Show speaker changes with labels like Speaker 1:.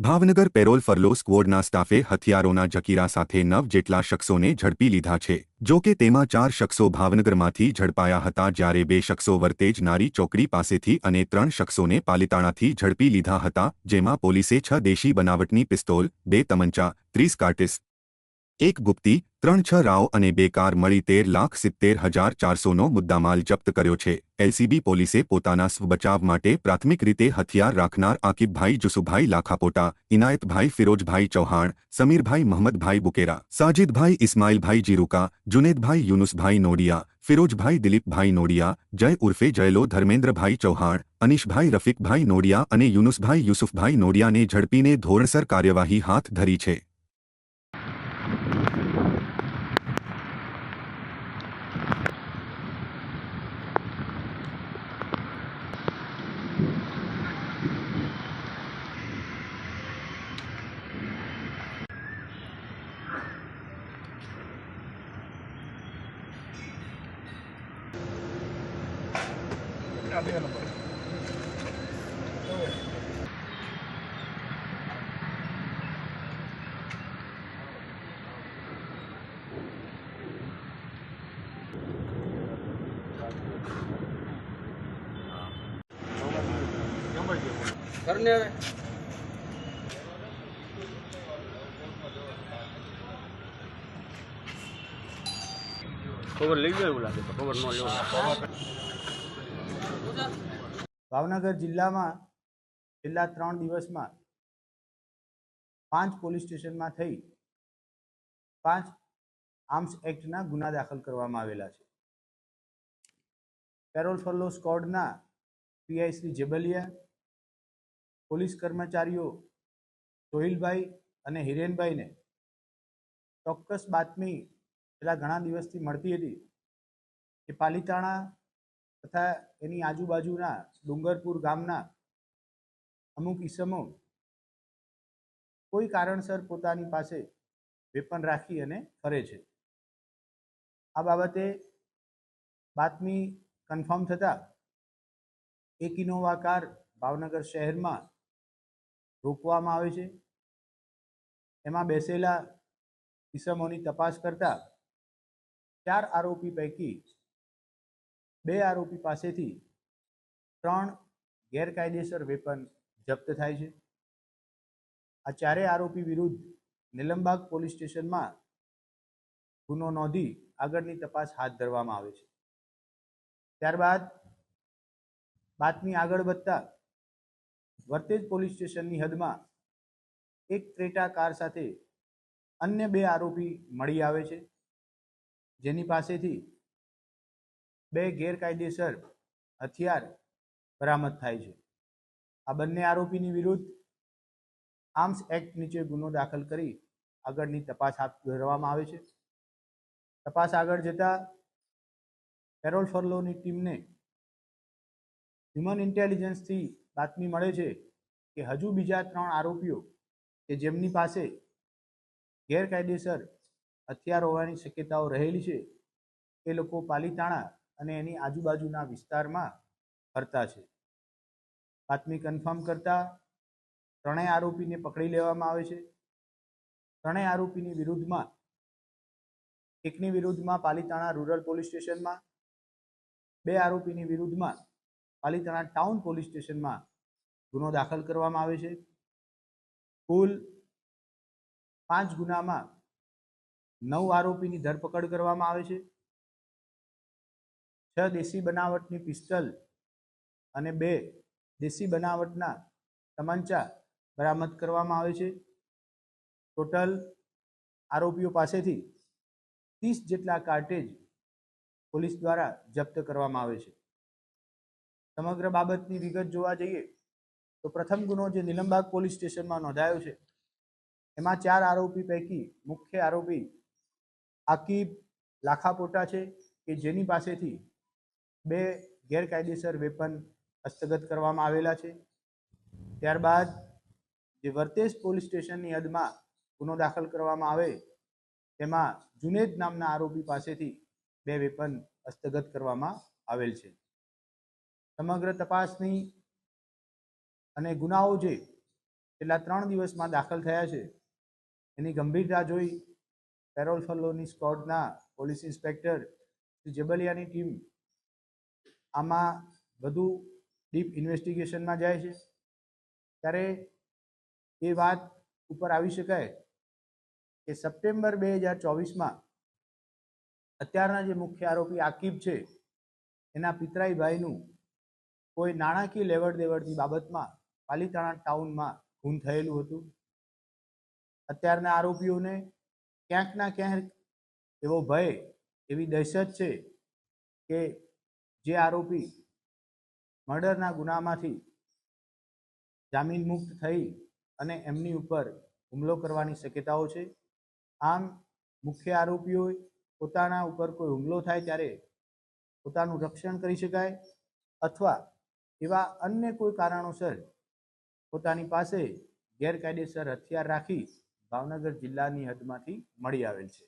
Speaker 1: Bhavnagar parole furlough સ્કવોડના સ્ટાફે હથિયારોના જકીરા સાથે નવ જેટલા શખ્સોને ઝડપી લીધા છે. જો કે તેમાં ચાર શખ્સો ભાવનગરમાંથી ઝડપાયા હતા જ્યારે બે શખ્સો વર્તેજ નારી ચોકડી પાસેથી અને ત્રણ શખ્સોને પાલિતાણાથી ઝડપી લીધા હતા, જેમાં પોલીસે છ દેશી બનાવટની પિસ્તોલ, બે તમંચા, ત્રીસ કાર્ટિસ એક ગુપ્તી, ત્રણ છ રાવ અને બે કાર મળી તેર લાખ સિત્તેર હજાર ચારસોનો મુદ્દામાલ જપ્ત કર્યો છે. એલસીબી પોલીસે પોતાના સ્વબચાવ માટે પ્રાથમિક રીતે હથિયાર રાખનાર આકિબભાઈ જુસુભાઈ લાખાપોટા, ઇનાયતભાઈ ફિરોજભાઈ ચૌહાણ, સમીરભાઈ મહમદભાઈ બુકેરા, સાજિદભાઈ ઇસ્માઇલભાઈ જીરુકા, જુનેદભાઈ યુનુસભાઈ નોડિયા, ફિરોજભાઈ દિલીપભાઈ નોડિયા, જય ઉર્ફે જયલો ધર્મેન્દ્રભાઈ ચૌહાણ, અનિશભાઈ રફીકભાઈ નોડિયા અને યુનુસભાઈ યુસુફભાઈ નોડિયાને ઝડપીને ધોરણસર કાર્યવાહી હાથ ધરી છે.
Speaker 2: કરને ખબર લઈ ગયો એવું લાગે તો ખબર ન લેવું
Speaker 3: ભાવનગર જિલ્લામાં છેલ્લા ત્રણ દિવસમાં પાંચ પોલીસ સ્ટેશનમાં થઈ પાંચ આર્મ્સ એક્ટના ગુના દાખલ કરવામાં આવેલા છે. પેરોલ ફોલો સ્કોડના પીઆઈ શ્રી જેબલિયા પોલીસ કર્મચારીઓ સોહિલભાઈ અને હિરેનભાઈને ચોક્કસ બાતમી છેલ્લા ઘણા દિવસથી મળતી હતી કે પાલિતાણા તથા એની આજુબાજુના ડુંગરપુર ગામના અમુક ઈસમો કોઈ કારણસર પોતાની પાસે વેપન રાખી અને ફરે છે. આ બાબતે બાતમી કન્ફર્મ થતાં એક ઇનોવા કાર ભાવનગર શહેરમાં રોકવામાં આવે છે. એમાં બેસેલા ઈસમોની તપાસ કરતા ચાર આરોપી પૈકી બે આરોપી પાસેથી ત્રણ ગેરકાયદેસર વેપન જપ્ત થાય છે. આ ચારેય આરોપી વિરુદ્ધ નિલંબાગ પોલીસ સ્ટેશનમાં ગુનો નોંધી આગળની તપાસ હાથ ધરવામાં આવે છે. ત્યારબાદ બાતમી આગળ વધતા વર્તેજ પોલીસ સ્ટેશનની હદમાં એક ક્રેટા કાર સાથે અન્ય બે આરોપી મળી આવે છે. જેની પાસેથી બે ગેરકાયદેસર હથિયાર બરામદ થાય છે. આ બંને આરોપીની વિરુદ્ધ આર્મ્સ એક્ટ નીચે ગુનો દાખલ કરી આગળની તપાસ હાથ ધરવામાં આવે છે. તપાસ આગળ જતા પેરોલ ફરલોની ટીમને હ્યુમન ઇન્ટેલિજન્સથી બાતમી મળે છે કે હજુ બીજા ત્રણ આરોપીઓ કે જેમની પાસે ગેરકાયદેસર હથિયાર હોવાની શક્યતાઓ રહેલી છે, એ લોકો પાલીતાણા અને એની આજુબાજુના વિસ્તારમાં ફરતા છે. બાતમી કન્ફર્મ કરતા ત્રણેય આરોપીને પકડી લેવામાં આવે છે. ત્રણેય આરોપીની વિરુદ્ધમાં, એકની વિરુદ્ધમાં પાલીતાણા રૂરલ પોલીસ સ્ટેશનમાં, બે આરોપીની વિરુદ્ધમાં પાલીતાણા ટાઉન પોલીસ સ્ટેશનમાં ગુનો દાખલ કરવામાં આવે છે. કુલ પાંચ ગુનામાં નવ આરોપીની ધરપકડ કરવામાં આવે છે. છ દેશી બનાવટની પિસ્તલ અને બે દેશી બનાવટના તમંચા બરામદ કરવામાં આવે છે. ટોટલ આરોપીઓ પાસેથી ત્રીસ જેટલા કાર્ટેજ પોલીસ દ્વારા જપ્ત કરવામાં આવે છે. સમગ્ર બાબતની વિગત જોવા જઈએ તો પ્રથમ ગુનો જે નિલંબાગ પોલીસ સ્ટેશનમાં નોંધાયો છે, એમાં ચાર આરોપી પૈકી મુખ્ય આરોપી આકીબ લાખાપોટા છે કે જેની પાસેથી બે ગેરકાયદેસર વેપન હસ્તગત કરવામાં આવેલા છે. ત્યારબાદ જે વર્તેજ પોલીસ સ્ટેશનની હદમાં ગુનો દાખલ કરવામાં આવે, તેમાં જુનેદ નામના આરોપી પાસેથી બે વેપન હસ્તગત કરવામાં આવેલ છે. સમગ્ર તપાસની અને ગુનાઓ જે છેલ્લા ત્રણ દિવસમાં દાખલ થયા છે, એની ગંભીરતા જોઈ પેરોલ ફલોની સ્કોડના પોલીસ ઇન્સ્પેક્ટર શ્રી જબલિયાની ટીમ આમાં વધુ ડીપ ઇન્વેસ્ટિગેશનમાં જાય છે. ત્યારે એ વાત ઉપર આવી શકાય કે સપ્ટેમ્બર બે હજાર ચોવીસમાં અત્યારના જે મુખ્ય આરોપી આકીબ છે, એના પિતરાઈ ભાઈનું કોઈ નાણાકીય લેવડ દેવડની બાબતમાં પાલીતાણા ટાઉનમાં ખૂન થયેલું હતું. અત્યારના આરોપીઓને ક્યાંક ના ક્યાંક એવો ભય, એવી દહેશત છે કે જે આરોપી મર્ડરના ગુનામાંથી જામીન મુક્ત થઈ અને એમની ઉપર હુમલો કરવાની શક્યતાઓ છે. આમ, મુખ્ય આરોપીઓ પોતાના ઉપર કોઈ હુમલો થાય ત્યારે પોતાનું રક્ષણ કરી શકાય અથવા એવા અન્ય કોઈ કારણોસર પોતાની પાસે ગેરકાયદેસર હથિયાર રાખી ભાવનગર જિલ્લાની હદમાંથી મળી આવેલ છે.